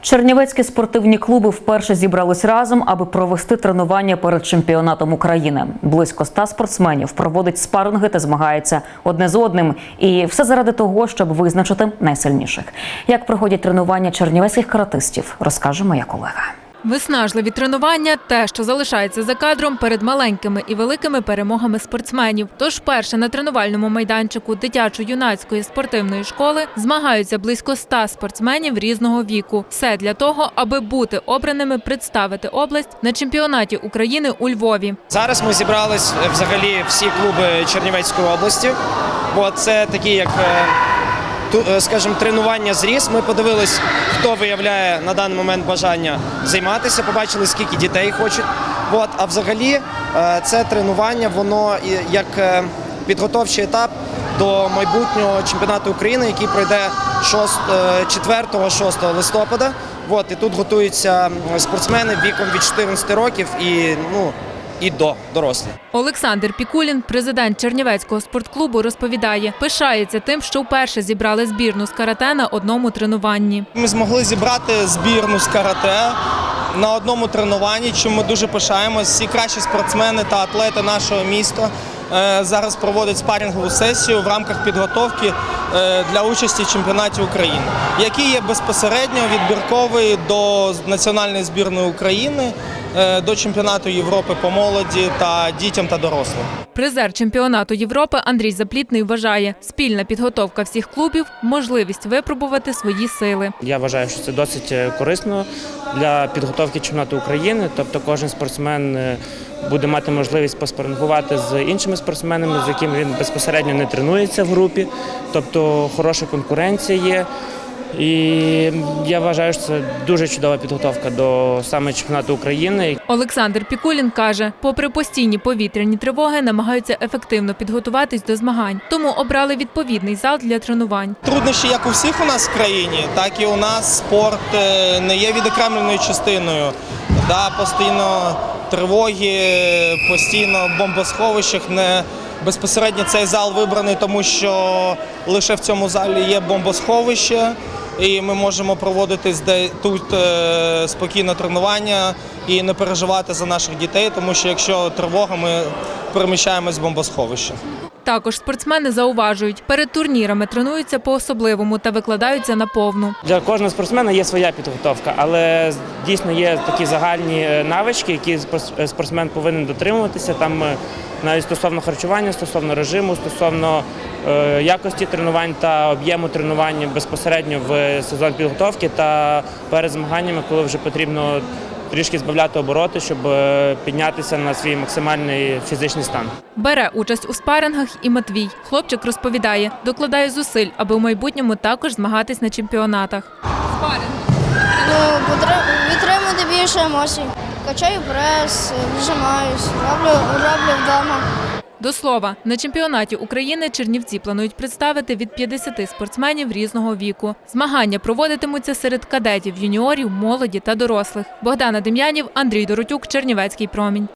Чернівецькі спортивні клуби вперше зібрались разом, аби провести тренування перед чемпіонатом України. Близько ста спортсменів проводить спаринги та змагаються одне з одним. І все заради того, щоб визначити найсильніших. Як проходять тренування чернівецьких каратистів, розкаже моя колега. Виснажливі тренування те, що залишається за кадром перед маленькими і великими перемогами спортсменів. Тож перше на тренувальному майданчику дитячо-юнацької спортивної школи змагаються близько ста спортсменів різного віку. Все для того, аби бути обраними представити область на чемпіонаті України у Львові. Зараз ми зібрались е, взагалі всі клуби Чернівецької області, бо це такі, як е, скажімо, тренування зріс. Ми подивились, хто виявляє на даний момент бажання займатися, побачили, скільки дітей хочуть. От, а взагалі е, це тренування, воно як е, підготовчий етап до майбутнього чемпіонату України, який пройде 4-6 листопада. От, і тут готуються спортсмени віком від 14 років і, ну, і до дорослих. Олександр Пікулін, президент Чернівецького спортклубу, розповідає, пишається тим, що вперше зібрали збірну з карате на одному тренуванні. Ми змогли зібрати збірну з карате на одному тренуванні, чим ми дуже пишаємось. Всі кращі спортсмени та атлети нашого міста е, зараз проводять спарінгову сесію в рамках підготовки е, для участі в чемпіонаті України, який є безпосередньо відбірковий до національної збірної України, до чемпіонату Європи по молоді та дітям та дорослим. Призер чемпіонату Європи Андрій Заплітний вважає, спільна підготовка всіх клубів можливість випробувати свої сили. Я вважаю, що це досить е, корисно для підготовки чемпіонату України. Тобто кожен спортсмен е, буде мати можливість поспарингувати з іншими спортсменами, з якими він безпосередньо не тренується в групі. Тобто хороша конкуренція є. І я вважаю, що це дуже чудова підготовка до саме чемпіонату України. Олександр Пікулін каже, попри постійні повітряні тривоги, намагаються ефективно підготуватись до змагань, тому обрали відповідний зал для тренувань. Труднощі як у всіх у нас в країні, так і у нас спорт е, не є відокремленою частиною. Да, постійно тривоги, постійно в бомбосховищах. Не безпосередньо цей зал вибраний, тому що лише в цьому залі є бомбосховище, і ми можемо проводити тут е, спокійно тренування і не переживати за наших дітей, тому що якщо тривога, ми переміщаємось в бомбосховище. Також спортсмени зауважують, перед турнірами тренуються по-особливому та викладаються на повну. Для кожного спортсмена є своя підготовка, але дійсно є такі загальні е, навички, які е, спортсмен повинен дотримуватися. Там е, навіть стосовно харчування, стосовно режиму, стосовно якості тренувань та об'єму тренувань безпосередньо в сезон підготовки та перед змаганнями, коли вже потрібно трішки збавляти обороти, щоб е, піднятися на свій максимальний фізичний стан. Бере участь у спарингах і Матвій. Хлопчик розповідає, докладає зусиль, аби в майбутньому також змагатись на чемпіонатах. Ну, потре- більше емоцій. Качаю прес, вжимаюсь, роблю, роблю вдома. До слова, на чемпіонаті України Чернівці планують представити від 50 спортсменів різного віку. Змагання проводитимуться серед кадетів, юніорів, молоді та дорослих. Богдана Дем'янів, Андрій Доротюк, Чернівецький промінь.